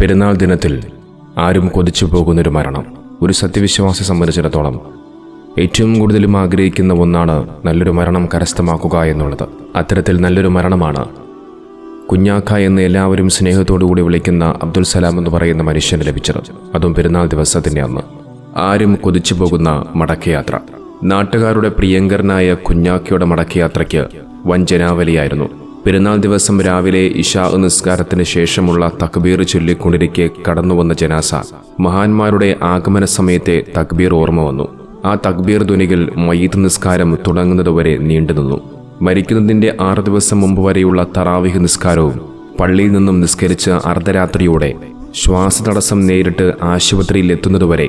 പെരുന്നാൾ ദിനത്തിൽ ആരും കൊതിച്ചു പോകുന്നൊരു മരണം. ഒരു സത്യവിശ്വാസി സംബന്ധിച്ചിടത്തോളം ഏറ്റവും കൂടുതലും ആഗ്രഹിക്കുന്ന ഒന്നാണ് നല്ലൊരു മരണം കരസ്ഥമാക്കുക എന്നുള്ളത്. അത്തരത്തിൽ നല്ലൊരു മരണമാണ് കുഞ്ഞാക്ക എന്ന് എല്ലാവരും സ്നേഹത്തോടുകൂടി വിളിക്കുന്ന അബ്ദുൽ സലാം എന്ന് പറയുന്ന മനുഷ്യന് ലഭിച്ചത്. അതും പെരുന്നാൾ ദിവസത്തിന്റെ അന്ന്. ആരും കൊതിച്ചു പോകുന്ന മടക്കയാത്ര. നാട്ടുകാരുടെ പ്രിയങ്കരനായ കുഞ്ഞാക്കയുടെ മടക്കയാത്രയ്ക്ക് വൻ ജനാവലിയായിരുന്നു പെരുന്നാൾ ദിവസം രാവിലെ ഇഷാ നിസ്കാരത്തിന് ശേഷമുള്ള തക്ബീർ ചൊല്ലിക്കൊണ്ടിരിക്കെ കടന്നുവന്ന ജനാസ മഹാന്മാരുടെ ആഗമന സമയത്തെ തക്ബീർ ഓർമ്മ വന്നു. ആ തക്ബീർ ധ്വനികൾ മയ്യത്ത് നിസ്കാരം തുടങ്ങുന്നതുവരെ നീണ്ടുനിന്നു മരിക്കുന്നതിന്റെ ആറ് ദിവസം മുമ്പ് വരെയുള്ള തറാവിഹ് നിസ്കാരവും പള്ളിയിൽ നിന്നും നിസ്കരിച്ച് അർദ്ധരാത്രിയോടെ ശ്വാസതടസ്സം നേരിട്ട് ആശുപത്രിയിൽ എത്തുന്നതുവരെ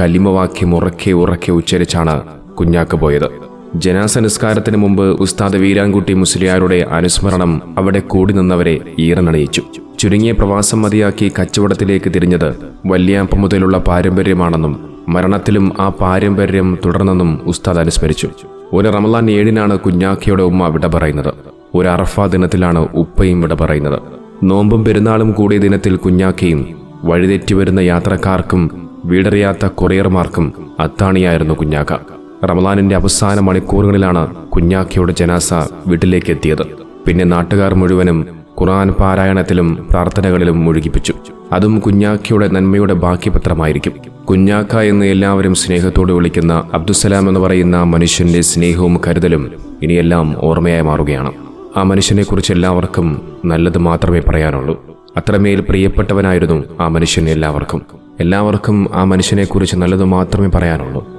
കലിമവാക്യം ഉറക്കെ ഉറക്കെ ഉച്ചരിച്ചാണ് കുഞ്ഞാക്ക് പോയത്. ജനാസ നിസ്കാരത്തിന് മുമ്പ് ഉസ്താദ് വീരാൻകുട്ടി മുസ്ലിയാരുടെ അനുസ്മരണം അവിടെ കൂടി നിന്നവരെ ഈറനണിയിച്ചു. ചുരുങ്ങിയ പ്രവാസം മതിയാക്കി കച്ചവടത്തിലേക്ക് തിരിഞ്ഞത് വല്യാമ്പ മുതലുള്ള പാരമ്പര്യമാണെന്നും മരണത്തിലും ആ പാരമ്പര്യം തുടർന്നെന്നും ഉസ്താദ് അനുസ്മരിച്ചു. ഒരു റമലാൻ ഏഴിനാണ് കുഞ്ഞാക്കിയുടെ ഉമ്മ വിട പറയുന്നത്. ഒരു അറഫ ദിനത്തിലാണ് ഉപ്പയും വിട പറയുന്നത്. നോമ്പും പെരുന്നാളും കൂടിയ ദിനത്തിൽ കുഞ്ഞാക്കിയും വഴിതെറ്റി വരുന്ന യാത്രക്കാർക്കും വീടറിയാത്ത കൊറിയർമാർക്കും അത്താണിയായിരുന്നു കുഞ്ഞാക്ക. റമലാനിന്റെ അവസാന മണിക്കൂറുകളിലാണ് കുഞ്ഞാക്കിയുടെ ജനാസ വീട്ടിലേക്ക് എത്തിയത് പിന്നെ നാട്ടുകാർ മുഴുവനും ഖുർആൻ പാരായണത്തിലും പ്രാർത്ഥനകളിലും മുഴുകിപ്പിച്ചു. അതും കുഞ്ഞാക്കിയുടെ നന്മയുടെ ബാക്കിപത്രമായിരിക്കും കുഞ്ഞാക്ക എന്ന് എല്ലാവരും സ്നേഹത്തോട് വിളിക്കുന്ന അബ്ദുസലാം എന്ന് പറയുന്ന മനുഷ്യന്റെ സ്നേഹവും കരുതലും ഇനിയെല്ലാം ഓർമ്മയായി മാറുകയാണ്. ആ മനുഷ്യനെക്കുറിച്ച് എല്ലാവർക്കും നല്ലത് മാത്രമേ പറയാനുള്ളൂ. അത്രമേൽ പ്രിയപ്പെട്ടവനായിരുന്നു ആ മനുഷ്യൻ എല്ലാവർക്കും. എല്ലാവർക്കും ആ മനുഷ്യനെക്കുറിച്ച് നല്ലത് മാത്രമേ പറയാനുള്ളൂ.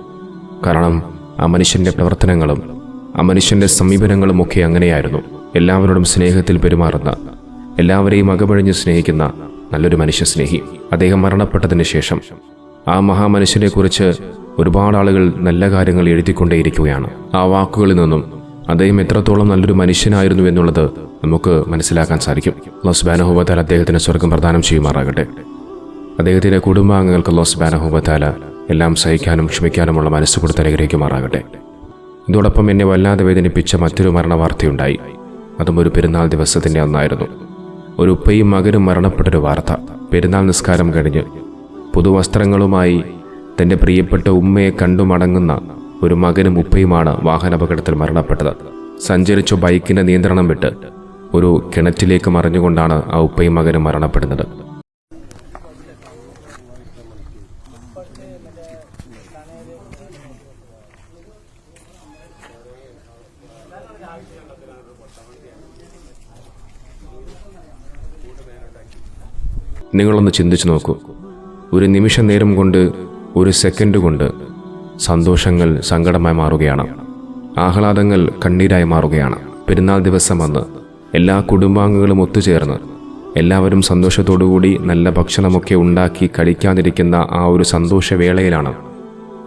കാരണം ആ മനുഷ്യന്റെ പ്രവർത്തനങ്ങളും ആ മനുഷ്യന്റെ സമീപനങ്ങളും ഒക്കെ അങ്ങനെയായിരുന്നു. എല്ലാവരോടും സ്നേഹത്തിൽ പെരുമാറുന്ന എല്ലാവരെയും അകമഴിഞ്ഞ് സ്നേഹിക്കുന്ന നല്ലൊരു മനുഷ്യ സ്നേഹി അദ്ദേഹം മരണപ്പെട്ടതിന് ശേഷം ആ മഹാമനുഷ്യനെക്കുറിച്ച് ഒരുപാട് ആളുകൾ നല്ല കാര്യങ്ങൾ എഴുതിക്കൊണ്ടേയിരിക്കുകയാണ്. ആ വാക്കുകളിൽ നിന്നും അദ്ദേഹം എത്രത്തോളം നല്ലൊരു മനുഷ്യനായിരുന്നു എന്നുള്ളത് നമുക്ക് മനസ്സിലാക്കാൻ സാധിക്കും. ലോസ്ബാനഹുബത്താൽ അദ്ദേഹത്തിന് സ്വർഗം പ്രദാനം ചെയ്യുമാറാകട്ടെ. അദ്ദേഹത്തിന്റെ കുടുംബാംഗങ്ങൾക്ക് ലോസ്ബാനഹുബത്താല എല്ലാം സഹിക്കാനും ക്ഷമിക്കാനുമുള്ള മനസ്സ് കൊടുത്ത് അനുഗ്രഹിക്കുമാറാകട്ടെ. ഇതോടൊപ്പം എന്നെ വല്ലാതെ വേദനിപ്പിച്ച മറ്റൊരു മരണ വാർത്തയുണ്ടായി അതും ഒരു പെരുന്നാൾ ദിവസത്തിന്റെ അന്നായിരുന്നു. ഒരു ഉപ്പയും മകനും മരണപ്പെട്ടൊരു വാർത്ത. പെരുന്നാൾ നിസ്കാരം കഴിഞ്ഞ് പുതുവസ്ത്രങ്ങളുമായി തന്റെ പ്രിയപ്പെട്ട ഉമ്മയെ കണ്ടു മടങ്ങുന്ന ഒരു മകനും ഉപ്പയുമാണ് വാഹനാപകടത്തിൽ മരണപ്പെട്ടത്. സഞ്ചരിച്ച ബൈക്കിന്റെ നിയന്ത്രണം വിട്ട് ഒരു കിണറ്റിലേക്ക് മറിഞ്ഞുകൊണ്ടാണ് ആ ഉപ്പയും മകനും മരണപ്പെടുന്നത്. നിങ്ങളൊന്ന് ചിന്തിച്ചു നോക്കൂ. ഒരു നിമിഷ നേരം കൊണ്ട് ഒരു സെക്കൻഡ് കൊണ്ട് സന്തോഷങ്ങൾ സങ്കടമായി മാറുകയാണ്. ആഹ്ലാദങ്ങൾ കണ്ണീരായി മാറുകയാണ്. പെരുന്നാൾ ദിവസം വന്ന് എല്ലാ കുടുംബാംഗങ്ങളും ഒത്തുചേർന്ന് എല്ലാവരും സന്തോഷത്തോടുകൂടി നല്ല ഭക്ഷണമൊക്കെ ഉണ്ടാക്കി കഴിക്കാതിരിക്കുന്ന ആ ഒരു സന്തോഷവേളയിലാണ്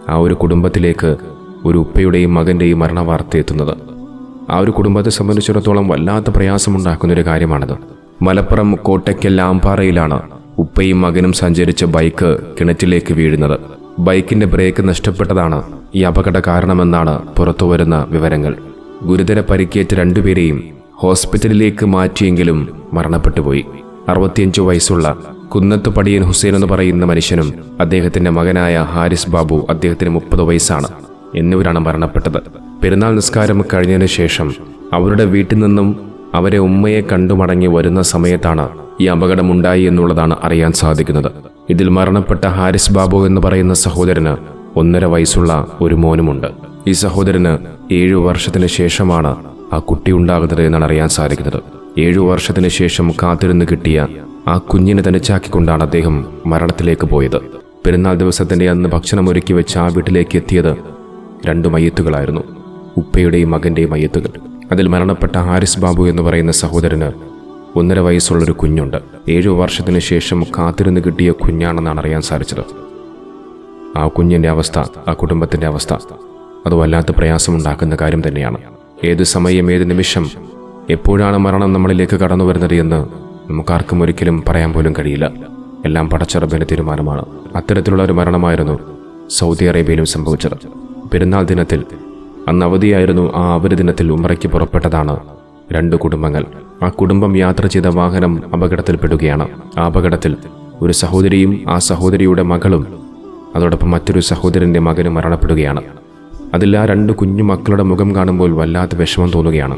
ആ ഒരു കുടുംബത്തിലേക്ക് ഒരു ഉപ്പയുടെയും മകന്റെയും മരണവാർത്ത എത്തുന്നത്. ആ ഒരു കുടുംബത്തെ സംബന്ധിച്ചിടത്തോളം വല്ലാത്ത പ്രയാസമുണ്ടാക്കുന്നൊരു കാര്യമാണിത്. മലപ്പുറം കോട്ടയ്ക്കൽ ആമ്പാറയിലാണ് ഉപ്പയും മകനും സഞ്ചരിച്ച ബൈക്ക് കിണറ്റിലേക്ക് വീഴുന്നത്. ബൈക്കിന്റെ ബ്രേക്ക് നഷ്ടപ്പെട്ടതാണ് ഈ അപകട കാരണമെന്നാണ് പുറത്തുവരുന്ന വിവരങ്ങൾ. ഗുരുതര പരിക്കേറ്റ രണ്ടുപേരെയും ഹോസ്പിറ്റലിലേക്ക് മാറ്റിയെങ്കിലും മരണപ്പെട്ടുപോയി. അറുപത്തിയഞ്ചു വയസ്സുള്ള കുന്നത്ത് പടിയൻ ഹുസൈൻ എന്ന് പറയുന്ന മനുഷ്യനും അദ്ദേഹത്തിന്റെ മകനായ ഹാരിസ് ബാബു അദ്ദേഹത്തിന് മുപ്പത് വയസ്സാണ് എന്നിവരാണ് മരണപ്പെട്ടത്. പെരുന്നാൾ നിസ്കാരം കഴിഞ്ഞതിന് ശേഷം അവരുടെ വീട്ടിൽ നിന്നും അവരെ ഉമ്മയെ കണ്ടു മടങ്ങി വരുന്ന സമയത്താണ് ഈ അപകടമുണ്ടായി എന്നുള്ളതാണ് അറിയാൻ സാധിക്കുന്നത്. ഇതിൽ മരണപ്പെട്ട ഹാരിസ് ബാബു എന്ന് പറയുന്ന സഹോദരന് ഒന്നര വയസ്സുള്ള ഒരു മോനുമുണ്ട്. ഈ സഹോദരന് ഏഴു വർഷത്തിന് ശേഷമാണ് ആ കുട്ടി ഉണ്ടാകുന്നത് എന്നാണ് അറിയാൻ സാധിക്കുന്നത്. ഏഴു വർഷത്തിന് ശേഷം കാത്തിരുന്ന് കിട്ടിയ ആ കുഞ്ഞിനെ തനിച്ചാക്കിക്കൊണ്ടാണ് അദ്ദേഹം മരണത്തിലേക്ക് പോയത്. പെരുന്നാൾ ദിവസത്തിന്റെ അന്ന് ഭക്ഷണം ഒരുക്കി വെച്ച് ആ വീട്ടിലേക്ക് എത്തിയത് രണ്ടു മയ്യത്തുകളായിരുന്നു. ഉപ്പയുടെയും മകന്റെയും മയ്യത്തുകൾ. അതിൽ മരണപ്പെട്ട ഹാരിസ് ബാബു എന്ന് പറയുന്ന സഹോദരന് ഒന്നര വയസ്സുള്ളൊരു കുഞ്ഞുണ്ട്. ഏഴു വർഷത്തിന് ശേഷം കാത്തിരുന്ന് കിട്ടിയ കുഞ്ഞാണെന്നാണ് അറിയാൻ സാധിച്ചത്. ആ കുഞ്ഞിന്റെ അവസ്ഥ ആ കുടുംബത്തിന്റെ അവസ്ഥ അത് വല്ലാത്ത പ്രയാസമുണ്ടാക്കുന്ന കാര്യം തന്നെയാണ്. ഏത് സമയം ഏത് നിമിഷം എപ്പോഴാണ് മരണം നമ്മളിലേക്ക് കടന്നു വരുന്നത് എന്ന് നമുക്കാർക്കും ഒരിക്കലും പറയാൻ പോലും കഴിയില്ല. എല്ലാം പടച്ചറബിന്റെ തീരുമാനമാണ്. അത്തരത്തിലുള്ള ഒരു മരണമായിരുന്നു സൗദി അറേബ്യയിലും സംഭവിച്ചത്. പെരുന്നാൾ ദിനത്തിൽ അന്ന് അവധിയായിരുന്നു ആ അവധി ദിനത്തിൽ ഉമ്രയ്ക്ക് പുറപ്പെട്ടതാണ് രണ്ട് കുടുംബങ്ങൾ. ആ കുടുംബം യാത്ര ചെയ്ത വാഹനം അപകടത്തിൽപ്പെടുകയാണ്. ആ അപകടത്തിൽ ഒരു സഹോദരിയും ആ സഹോദരിയുടെ മകളും അതോടൊപ്പം മറ്റൊരു സഹോദരന്റെ മകനും മരണപ്പെടുകയാണ്. അതിൽ ആ രണ്ട് കുഞ്ഞു മക്കളുടെ മുഖം കാണുമ്പോൾ വല്ലാത്ത വിഷമം തോന്നുകയാണ്.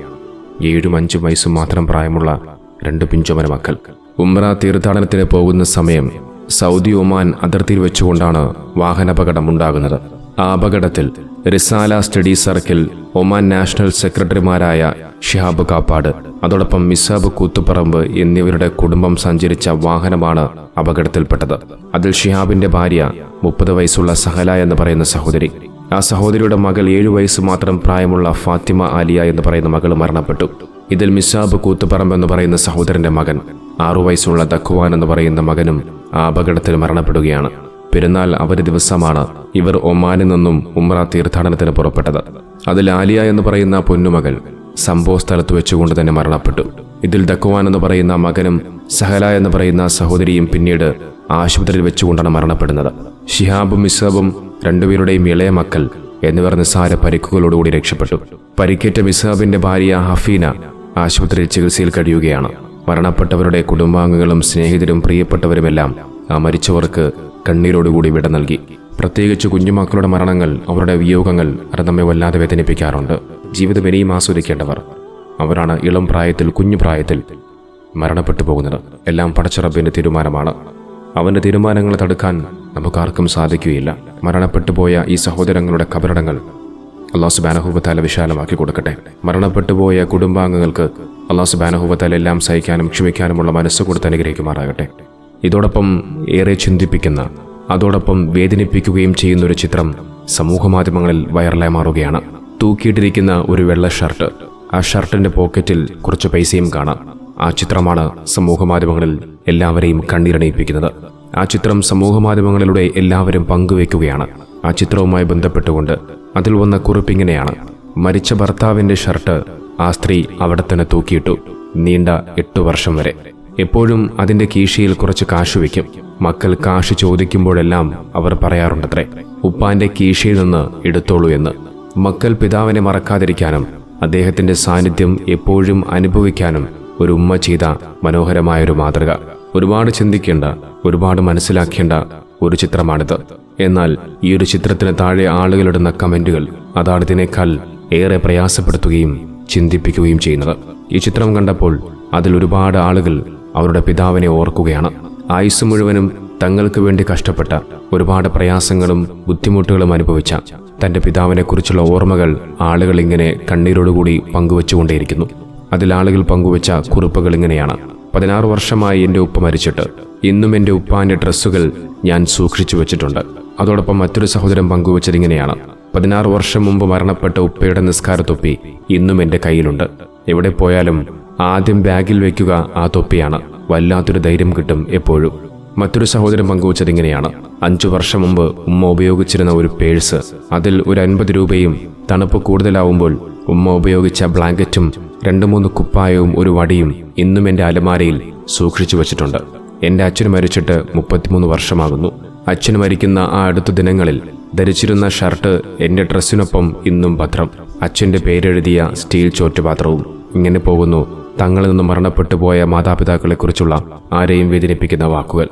ഏഴും അഞ്ചും വയസ്സും മാത്രം പ്രായമുള്ള രണ്ട് പിഞ്ചുമര മക്കൾ. ഉമ്ര തീർത്ഥാടനത്തിന് പോകുന്ന സമയം സൗദി ഒമാൻ അതിർത്തിയിൽ വെച്ചുകൊണ്ടാണ് വാഹനാപകടം ഉണ്ടാകുന്നത്. അപകടത്തിൽ Risala study circle Oman national സെക്രട്ടറിമാരായ ഷിഹാബ് കാപ്പാട് അതോടൊപ്പം മിസാബ് കൂത്തുപറമ്പ് എന്നിവരുടെ കുടുംബം സഞ്ചരിച്ച വാഹനമാണ് അപകടത്തിൽപ്പെട്ടത്. അതിൽ ഷിഹാബിന്റെ ഭാര്യ മുപ്പത് വയസ്സുള്ള സഹല എന്ന് പറയുന്ന സഹോദരി. ആ സഹോദരിയുടെ മകൾ ഏഴു വയസ്സ് മാത്രം പ്രായമുള്ള ഫാത്തിമ ആലിയ എന്ന് പറയുന്ന മകൾ മരണപ്പെട്ടു. ഇതിൽ മിസാബ് കൂത്തുപറമ്പ് എന്ന് പറയുന്ന സഹോദരന്റെ മകൻ ആറു വയസ്സുള്ള ദഖ്വാൻ എന്ന് പറയുന്ന മകനും ആ അപകടത്തിൽ മരണപ്പെടുകയാണ്. പെരുന്നാൾ അവധി ദിവസമാണ്. ഇവർ ഒമാനിൽ നിന്നും ഉമ്ര തീർത്ഥാടനത്തിന് പുറപ്പെട്ടത്. അതിൽ ആലിയ എന്ന് പറയുന്ന പൊന്നുമകൾ സംഭവ സ്ഥലത്ത് വെച്ചുകൊണ്ട് തന്നെ മരണപ്പെട്ടു. ഇതിൽ ദക്കുവാൻ എന്ന് പറയുന്ന മകനും സഹല എന്ന് പറയുന്ന സഹോദരിയും പിന്നീട് ആശുപത്രിയിൽ വെച്ചുകൊണ്ടാണ് മരണപ്പെടുന്നത്. ഷിഹാബും മിസാബും രണ്ടുപേരുടെയും ഇളയ മക്കൾ എന്നിവർ നിസ്സാര പരിക്കുകളോടുകൂടി രക്ഷപ്പെട്ടു. പരിക്കേറ്റ മിസാബിന്റെ ഭാര്യ ഹഫീന ആശുപത്രിയിൽ ചികിത്സയിൽ കഴിയുകയാണ്. മരണപ്പെട്ടവരുടെ കുടുംബാംഗങ്ങളും സ്നേഹിതരും പ്രിയപ്പെട്ടവരുമെല്ലാം ആ മരിച്ചവർക്ക് കണ്ണീരോടുകൂടി വിട നൽകി. പ്രത്യേകിച്ച് കുഞ്ഞുമാക്കളുടെ മരണങ്ങൾ അവരുടെ വിയോഗങ്ങൾ അത് നമ്മെ വല്ലാതെ വേദനിപ്പിക്കാറുണ്ട്. ജീവിതം ഇനിയും ആസ്വദിക്കേണ്ടവർ. അവരാണ് ഇളം പ്രായത്തിൽ കുഞ്ഞു പ്രായത്തിൽ മരണപ്പെട്ടു പോകുന്നത്. എല്ലാം പടച്ചറബിന്റെ തീരുമാനമാണ്. അവന്റെ തീരുമാനങ്ങളെ തടുക്കാൻ നമുക്കാർക്കും സാധിക്കുകയില്ല. മരണപ്പെട്ടു പോയ ഈ സഹോദരങ്ങളുടെ കബറടങ്ങൾ അള്ളാഹു സുബാനഹുബത്താല വിശാലമാക്കി കൊടുക്കട്ടെ. മരണപ്പെട്ടു പോയ കുടുംബാംഗങ്ങൾക്ക് അള്ളാഹു സുബാനഹുബത്താല എല്ലാം സഹിക്കാനും ക്ഷമിക്കാനുമുള്ള മനസ്സ് കൊടുത്ത് അനുഗ്രഹിക്കുമാറാകട്ടെ. ഇതോടൊപ്പം ഏറെ ചിന്തിപ്പിക്കുന്ന അതോടൊപ്പം വേദനിപ്പിക്കുകയും ചെയ്യുന്ന ഒരു ചിത്രം സമൂഹമാധ്യമങ്ങളിൽ വൈറലായി മാറുകയാണ്. തൂക്കിയിട്ടിരിക്കുന്ന ഒരു വെള്ള ഷർട്ട് ആ ഷർട്ടിന്റെ പോക്കറ്റിൽ കുറച്ച് പൈസയും കാണാം. ആ ചിത്രമാണ് സമൂഹമാധ്യമങ്ങളിൽ എല്ലാവരെയും കണ്ണീരണിയിപ്പിക്കുന്നത്. ആ ചിത്രം സമൂഹമാധ്യമങ്ങളിലൂടെ എല്ലാവരും പങ്കുവെക്കുകയാണ് ആ ചിത്രവുമായി ബന്ധപ്പെട്ടുകൊണ്ട് അതിൽ വന്ന കുറിപ്പിങ്ങനെയാണ് മരിച്ച ഭർത്താവിന്റെ ഷർട്ട് ആ സ്ത്രീ അവിടെ തന്നെ തൂക്കിയിട്ടു നീണ്ട എട്ടു വർഷം വരെ. എപ്പോഴും അതിന്റെ കീശയിൽ കുറച്ച് കാശ് വയ്ക്കും. മക്കൾ കാശ് ചോദിക്കുമ്പോഴെല്ലാം അവർ പറയാറുണ്ടത്രേ ഉപ്പാന്റെ കീശയിൽ നിന്ന് എടുത്തോളൂ എന്ന്. മക്കൾ പിതാവിനെ മറക്കാതിരിക്കാനും അദ്ദേഹത്തിന്റെ സാന്നിധ്യം എപ്പോഴും അനുഭവിക്കാനും ഒരു ഉമ്മ ചെയ്ത മനോഹരമായൊരു മാതൃക. ഒരുപാട് ചിന്തിക്കേണ്ട ഒരുപാട് മനസ്സിലാക്കേണ്ട ഒരു ചിത്രമാണിത്. എന്നാൽ ഈ ഒരു ചിത്രത്തിന് താഴെ ആളുകളിടുന്ന കമന്റുകൾ അതാണ് ഇതിനേക്കാൾ ഏറെ പ്രയാസപ്പെടുത്തുകയും ചിന്തിപ്പിക്കുകയും ചെയ്യുന്നത്. ഈ ചിത്രം കണ്ടപ്പോൾ അതിൽ ഒരുപാട് ആളുകൾ അവരുടെ പിതാവിനെ ഓർക്കുകയാണ്. ആയുസ് മുഴുവനും തങ്ങൾക്ക് വേണ്ടി കഷ്ടപ്പെട്ട ഒരുപാട് പ്രയാസങ്ങളും ബുദ്ധിമുട്ടുകളും അനുഭവിച്ച തന്റെ പിതാവിനെക്കുറിച്ചുള്ള ഓർമ്മകൾ ആളുകൾ ഇങ്ങനെ കണ്ണീരോടുകൂടി പങ്കുവച്ചുകൊണ്ടേയിരിക്കുന്നു. അതിൽ ആളുകൾ പങ്കുവച്ച കുറിപ്പുകൾ ഇങ്ങനെയാണ്. പതിനാറ് വർഷമായി എന്റെ ഉപ്പ മരിച്ചിട്ട് ഇന്നും എന്റെ ഉപ്പാന്റെ ഡ്രസ്സുകൾ ഞാൻ സൂക്ഷിച്ചു വെച്ചിട്ടുണ്ട്. അതോടൊപ്പം മറ്റൊരു സഹോദരൻ പങ്കുവച്ചത് ഇങ്ങനെയാണ്. പതിനാറ് വർഷം മുമ്പ് മരണപ്പെട്ട ഉപ്പയുടെ നിസ്കാരത്തൊപ്പി ഇന്നും എന്റെ കയ്യിലുണ്ട്. എവിടെ പോയാലും ആദ്യം ബാഗിൽ വയ്ക്കുക ആ തൊപ്പിയാണ്. വല്ലാത്തൊരു ധൈര്യം കിട്ടും എപ്പോഴും. മറ്റൊരു സഹോദരൻ പങ്കുവച്ചത് ഇങ്ങനെയാണ്. അഞ്ചു വർഷം മുമ്പ് ഉമ്മ ഉപയോഗിച്ചിരുന്ന ഒരു പേഴ്സ് അതിൽ ഒരു അൻപത് രൂപയും തണുപ്പ് കൂടുതലാവുമ്പോൾ ഉമ്മ ഉപയോഗിച്ച ബ്ലാങ്കറ്റും രണ്ടു മൂന്ന് കുപ്പായവും ഒരു വടിയും ഇന്നും എന്റെ അലമാരയിൽ സൂക്ഷിച്ചു വച്ചിട്ടുണ്ട്. എന്റെ അച്ഛൻ മരിച്ചിട്ട് മുപ്പത്തിമൂന്ന് വർഷമാകുന്നു. അച്ഛൻ മരിക്കുന്ന ആ അടുത്ത ദിനങ്ങളിൽ ധരിച്ചിരുന്ന ഷർട്ട് എന്റെ ഡ്രസ്സിനൊപ്പം ഇന്നും ഭദ്രം. അച്ഛന്റെ പേരെഴുതിയ സ്റ്റീൽ ചോറ്റുപാത്രവും ഇങ്ങനെ പോകുന്നു. തങ്ങളിൽ നിന്നും മരണപ്പെട്ടു പോയ മാതാപിതാക്കളെക്കുറിച്ചുള്ള ആരെയും വേദനിപ്പിക്കുന്ന വാക്കുകൾ.